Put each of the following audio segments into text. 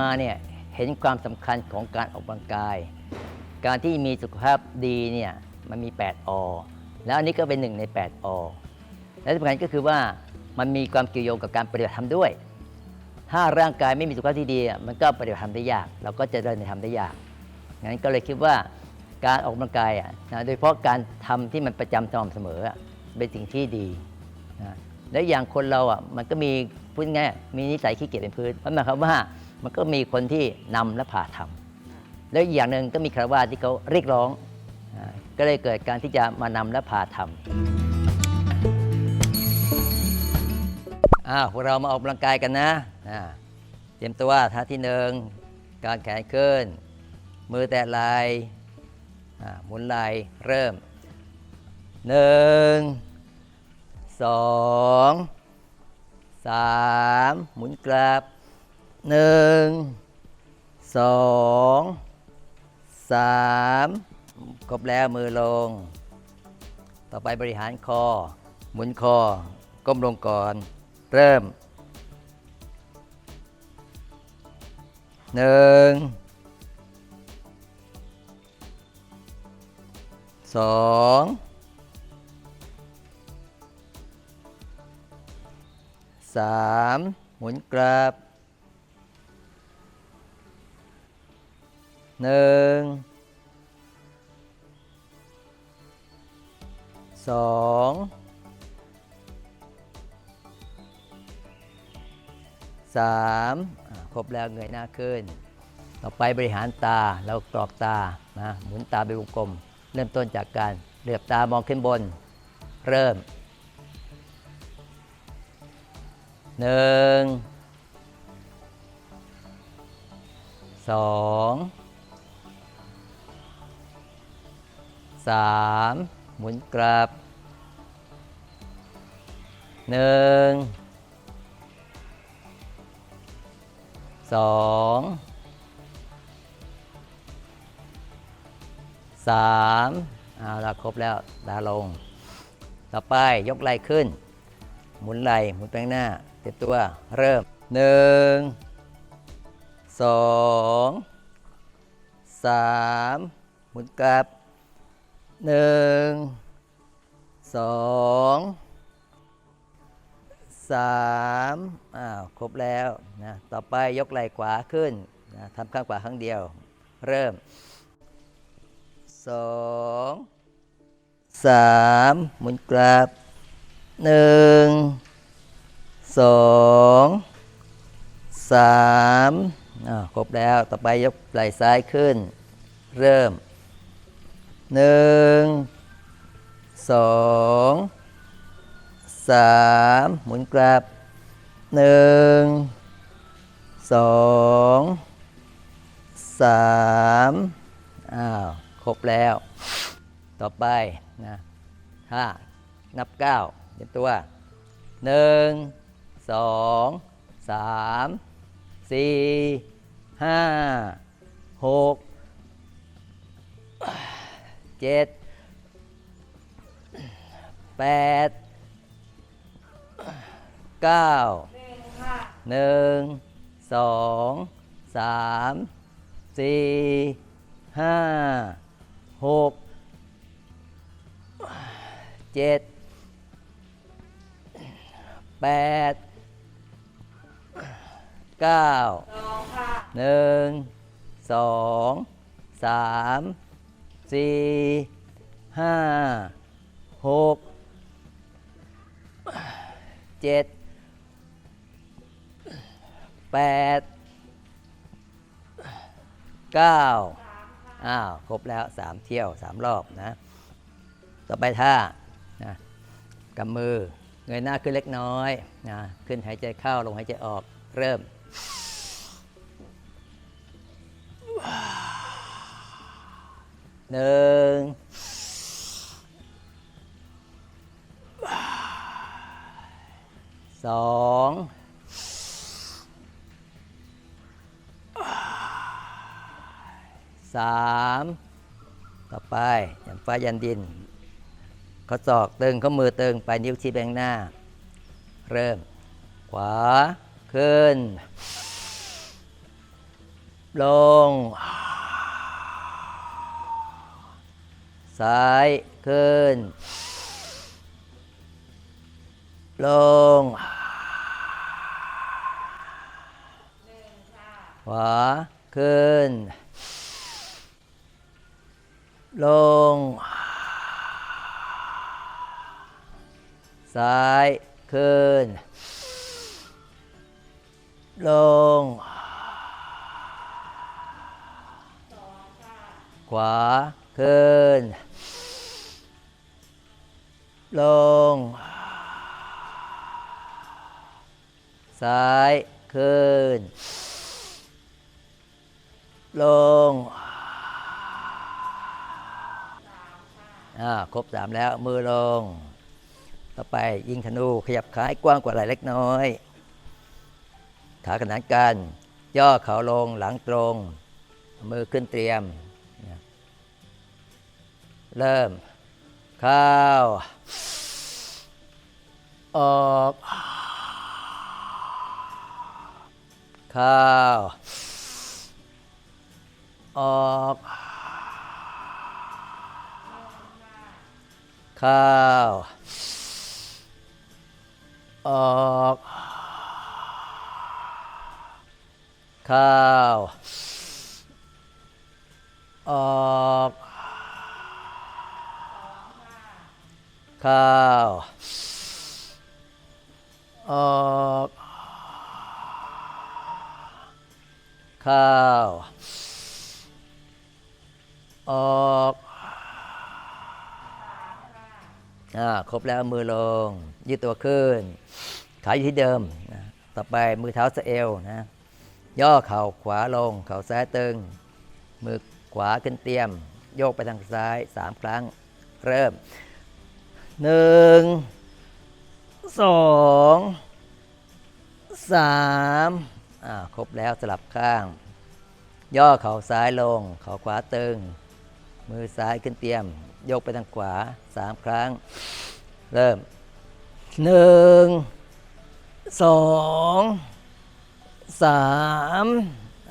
มาเนี่ยเห็นความสำคัญของการออกกำลังกาย การที่มีสุขภาพดีเนี่ยมันมี 8 อ แล้วอันนี้ก็เป็นหนึ่งใน 8 อ และสำคัญก็คือว่ามันมีความเกี่ยวโยงกับการปฏิบัติธรรมด้วย ถ้าร่างกายไม่มีสุขภาพที่ดี มันก็ปฏิบัติธรรมได้ยาก เราก็จะเดินในธรรมได้ยาก งั้นก็เลยคิดว่าการออกกำลังกายอะนะโดยเฉพาะการทำที่มันประจำสม่ำเสมอเป็นสิ่งที่ดีนะและอย่างคนเราอะมันก็มีพูดง่ายมีนิสัยขี้เกียจเป็นพื้นมันหมายความว่า มันก็มีคนที่นำและพาทำแล้วอีกอย่างหนึ่งก็มีคารวะที่เขาเรียกร้องอ่าก็เลยเกิดการที่จะมานำและพาทำอ้าวพวกเรามาออกกำลังกายกันนะอ่าเตรียมตัวท่าที่หนึ่งการแขนขึ้น มือแตะไหล่อ่าหมุนไหล่เริ่มหนึ่งสองสามหมุนกลับ หนึ่งสองสามครบแล้วมือลง ต่อไปบริหารคอ หมุนคอ ก้มลงก่อน เริ่มหนึ่งสองสามหมุนกลับ หนึ่งสองสามครบแล้วเงยหน้าขึ้น ต่อไปบริหารตาเรากรอกตานะหมุนตาเป็นวงกลม เริ่มต้นจากการเหลือบตามองขึ้นบน เริ่มหนึ่งสอง สามหมุนกลับหนึ่งสองสามเอาละครบแล้วดาลง ต่อไปยกไหล่ขึ้น หมุนไหล่หมุนไปข้างหน้าเต็มตัวเริ่มหนึ่งสองสามหมุนกลับ หนึ่งสองสามอ้าวครบแล้วนะต่อไปยกไหล่ขวาขึ้นนะทำข้างขวาครั้งเดียว เริ่มสองสามหมุนกลับหนึ่งสองสามอ่าวครบแล้วต่อไปยกไหล่ซ้ายขึ้น เริ่ม หนึ่งสองสามหมุนกลับหนึ่งสองสามอ้าวครบแล้ว ต่อไปนะห้านับเก้าเตรียมตัวหนึ่งสองสามสี่ห้าหก เจ็ดแปดเก้าหนึ่งสองสามสี่ห้าหกเจ็ดแปดเก้าหนึ่งสองสาม สี่ห้าหกเจ็ดแปดเก้าอ้าว ครบแล้วสามเที่ยวสามรอบนะ ต่อไปท่านะกำมือเงยหน้าขึ้นเล็กน้อยนะขึ้นหายใจเข้าลงหายใจออกเริ่ม หนึ่งสองสามต่อไปยันฟ้ายันดินเขาศอกตึงเขามือตึงไปนิ้วชี้ไปข้างหน้า เริ่ม ขวา ขึ้น ลง ซ้าย ขึ้น ลง ขวา ขึ้น ลง ซ้าย ขึ้น ลง ขวา ขึ้น ลง ซ้าย ขึ้น ลงอ่าครบสามแล้ว มือลง ต่อไปยิงธนู ขยับขาให้กว้างกว่าไหล่เล็กน้อย ขาขนานกัน ย่อเข่าลงหลังตรง มือขึ้นเตรียม เริ่ม เข้า ออก เข้า ออก เข้า ออก เข้า ออก เข้าออกเข้าออกอ่าครบแล้วมือลง ยืดตัวขึ้น ขาอยู่ที่เดิมนะต่อไปมือเท้าสะเอวนะย่อเข่าขวาลง เข่าซ้ายตึง มือขวาขึ้นเตรียม โยกไปทางซ้ายสามครั้ง เริ่ม หนึ่งสองสามอ่าครบแล้วสลับข้าง ย่อเข่าซ้ายลง เข่าขวาตึง มือซ้ายขึ้นเตรียม ยกไปทางขวาสามครั้ง เริ่มหนึ่งสองสาม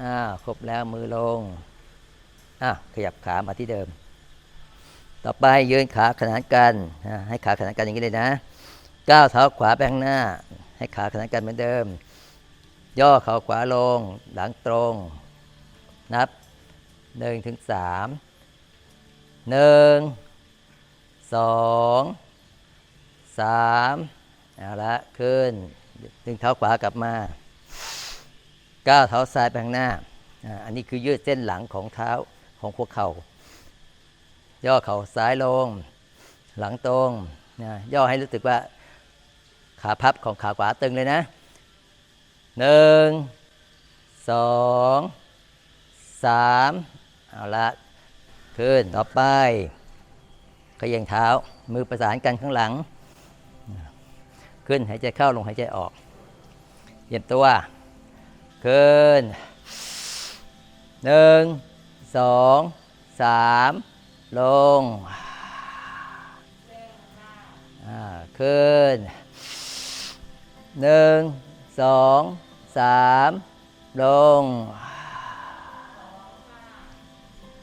อ่าครบแล้วมือลงอะขยับขามาที่เดิม ต่อไปยืนขาขนานกัน ให้ขาขนานกันอย่างนี้เลยนะ ก้าวเท้าขวาไปข้างหน้า ให้ขาขนานกันเหมือนเดิม ย่อเข่าขวาลง หลังตรง นับหนึ่งถึงสามหนึ่งสองสามเอาละขึ้นดึงเท้าขวากลับมาก้าวเท้าซ้ายไปข้างหน้าอ่าอันนี้คือยืดเส้นหลังของเท้าของหัวเข่า ย่อเข่าซ้ายลง หลังตรงนะย่อให้รู้สึกว่าขาพับของขาขวาตึงเลยนะหนึ่งสองสามเอาละขึ้นต่อไปขยังเท้ามือประสานกันข้างหลัง ขึ้นหายใจเข้าลงหายใจออกเย็นตัวขึ้นหนึ่งสองสาม ลงขึ้นหนึ่งสองสามลง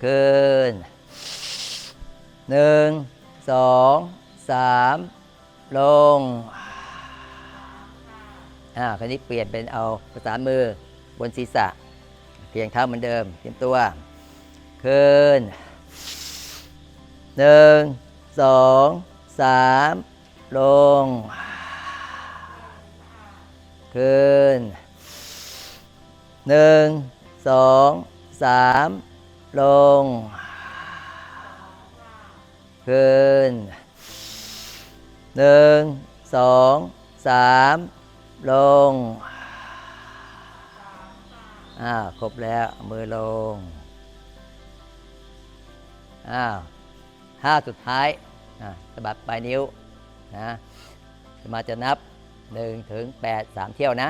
ขึ้นหนึ่งสองสามลง อ่า คราวนี้เปลี่ยนเป็นเอาประสานมือบนศีรษะ เพียงเท้าเหมือนเดิมเตรียมตัว ขึ้น หนึ่งสองสามลง ขึ้นหนึ่งสองสามลง ขึ้นหนึ่งสองสามลง อ้าว ครบแล้ว มือลง อ้าว ห้าสุดท้ายสะบัดปลายนิ้วนะสมาจะนับหนึ่งถึงแปดสามเที่ยวนะ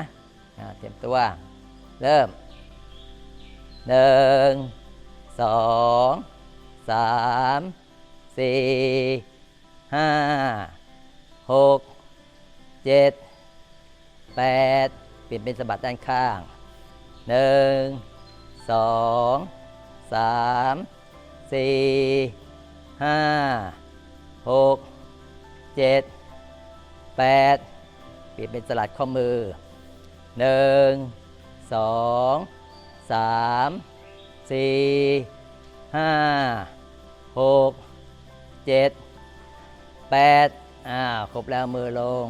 เตรียมตัว เริ่มหนึ่งสองสามสี่ห้าหกเจ็ดแปดปลี่ยนเป็นสะบัดด้านข้างหนึ่งสองสามสี่ ห้าหกเจ็ดแปดเปลี่ยนเป็นสลัดข้อมือหนึ่งสองสามสี่ห้าหกเจ็ดแปดอ่าครบแล้วมือลง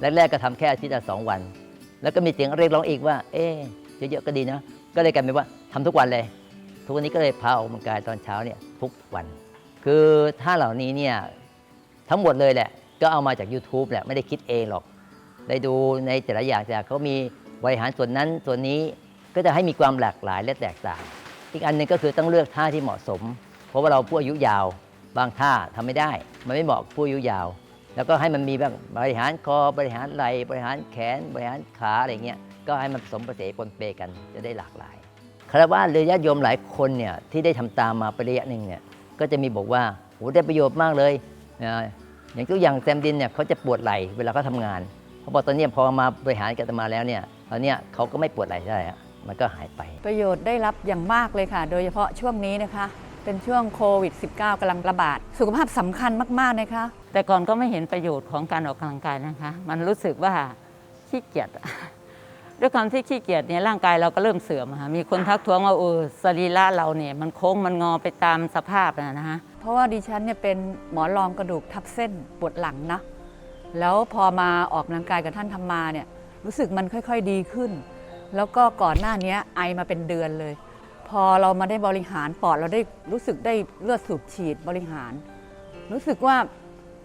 แรกๆก็ทำแค่อาทิตย์ละสองวัน แล้วก็มีเสียงเรียกร้องอีกว่า เอ๊เยอะๆก็ดีนะ ก็เลยกลายเป็นว่าทำทุกวันเลย ทุกวันนี้ก็เลยพาออกกำลังกายตอนเช้าเนี่ย ทุกวัน คือท่าเหล่านี้เนี่ยทั้งหมดเลยแหละ ก็เอามาจาก YouTube แหละไม่ได้คิดเองหรอก ได้ดูในแต่ละอย่างจากเขามีบริหารส่วนนั้นส่วนนี้ก็จะให้มีความหลากหลายและแตกต่าง อีกอันหนึงก็คือต้องเลือกท่าที่เหมาะสม เพราะว่าเราผู้อายุยาวบางท่าทำไม่ได้ มันไม่เหมาะผู้อายุยาว แล้วก็ให้มันมีแบบบริหารคอบริหารไหล่บริหารแขน บริหารขาอะไรเงี้ยก็ให้มันผสมผสานปนเปกันจะได้หลากหลาย คารวะหรือญาติโยมหลายคนเนี่ยที่ได้ทำตามมาไประยะหนึ่งเนี่ยก็จะมีบอกว่าโหได้ประโยชน์มากเลยนะอย่างตัวอย่างแซมดินเนี่ยเขาจะปวดไหล่เวลาเขาทำงานเขาบอกตอนเนี้ยพอมาบริหารกับอาตมาแล้วเนี่ยตอนเนี้ยเขาก็ไม่ปวดไหล่ได้อะมันก็หายไป ประโยชน์ได้รับอย่างมากเลยค่ะ โดยเฉพาะช่วงนี้นะคะ เป็นช่วงโควิด -19 กำลังระบาด สุขภาพสำคัญมากๆนะคะ แต่ก่อนก็ไม่เห็นประโยชน์ของการออกกำลังกายนะคะ มันรู้สึกว่าขี้เกียจ ด้วยความที่ขี้เกียจเนี่ยร่างกายเราก็เริ่มเสื่อมค่ะมีคนทักท้วงว่าเออสรีระเราเนี่ยมันโค้งมันงอไปตามสภาพนะนะฮะเพราะว่าดิฉันเนี่ยเป็นหมอรองกระดูกทับเส้นปวดหลังนะแล้วพอมาออกกำลังกายกับท่านทำมาเนี่ยรู้สึกมันค่อยๆดีขึ้น แล้วก็ก่อนหน้านี้ไอมาเป็นเดือนเลย พอเรามาได้บริหารปอดเราได้รู้สึกได้เลือดสูบฉีดบริหาร รู้สึกว่า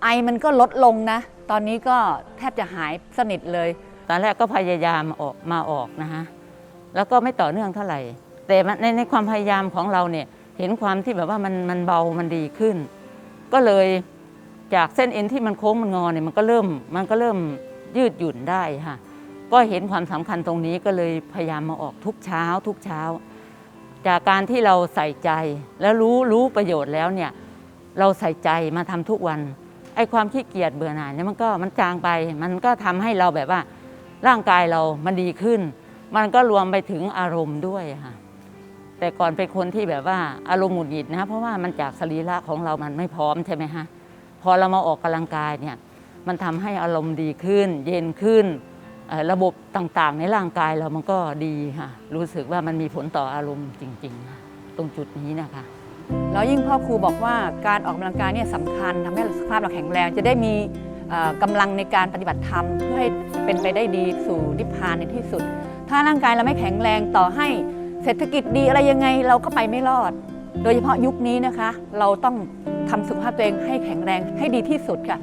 ไอมันก็ลดลงนะ ตอนนี้ก็แทบจะหายสนิทเลย ตอนแรกก็พยายามออกมาออกนะฮะแล้วก็ไม่ต่อเนื่องเท่าไหร่ แต่ในในความพยายามของเราเนี่ยเห็นความที่แบบว่ามันมันเบามันดีขึ้น ก็เลยจากเส้นเอ็นที่มันโค้งมันงอเนี่ยมันก็เริ่มมันก็เริ่มยืดหยุ่นได้ค่ะ ก็เห็นความสำคัญตรงนี้ก็เลยพยายามมาออกทุกเช้า ทุกเช้า จากการที่เราใส่ใจแล้วรู้รู้ประโยชน์แล้วเนี่ยเราใส่ใจมาทำทุกวันไอ้ความขี้เกียจเบื่อหน่ายเนี่ยมันก็มันจางไป มันก็ทำให้เราแบบว่า ร่างกายเรามันดีขึ้น มันก็รวมไปถึงอารมณ์ด้วยค่ะแต่ก่อนเป็นคนที่แบบว่าอารมณ์หงุดหงิดนะเพราะว่ามันจากสรีระของเรามันไม่พร้อมใช่ไหมฮะพอเรามาออกกำลังกายเนี่ยมันทำให้อารมณ์ดีขึ้น เย็นขึ้นระบบต่างๆ ในร่างกายเรามันก็ดีค่ะรู้สึกว่ามันมีผลต่ออารมณ์จริงๆ ตรงจุดนี้นะคะแล้วยิ่งพ่อครูบอกว่าการออกกำลังกายเนี่ยสำคัญทำให้สุขภาพเราแข็งแรงจะได้มี กำลังในการปฏิบัติธรรมเพื่อให้เป็นไปได้ดีสู่นิพพานในที่สุด ถ้าร่างกายเราไม่แข็งแรงต่อให้เศรษฐกิจดีอะไรยังไงเราก็ไปไม่รอด โดยเฉพาะยุคนี้นะคะ เราต้องทำสุขภาพตัวเองให้แข็งแรงให้ดีที่สุดค่ะ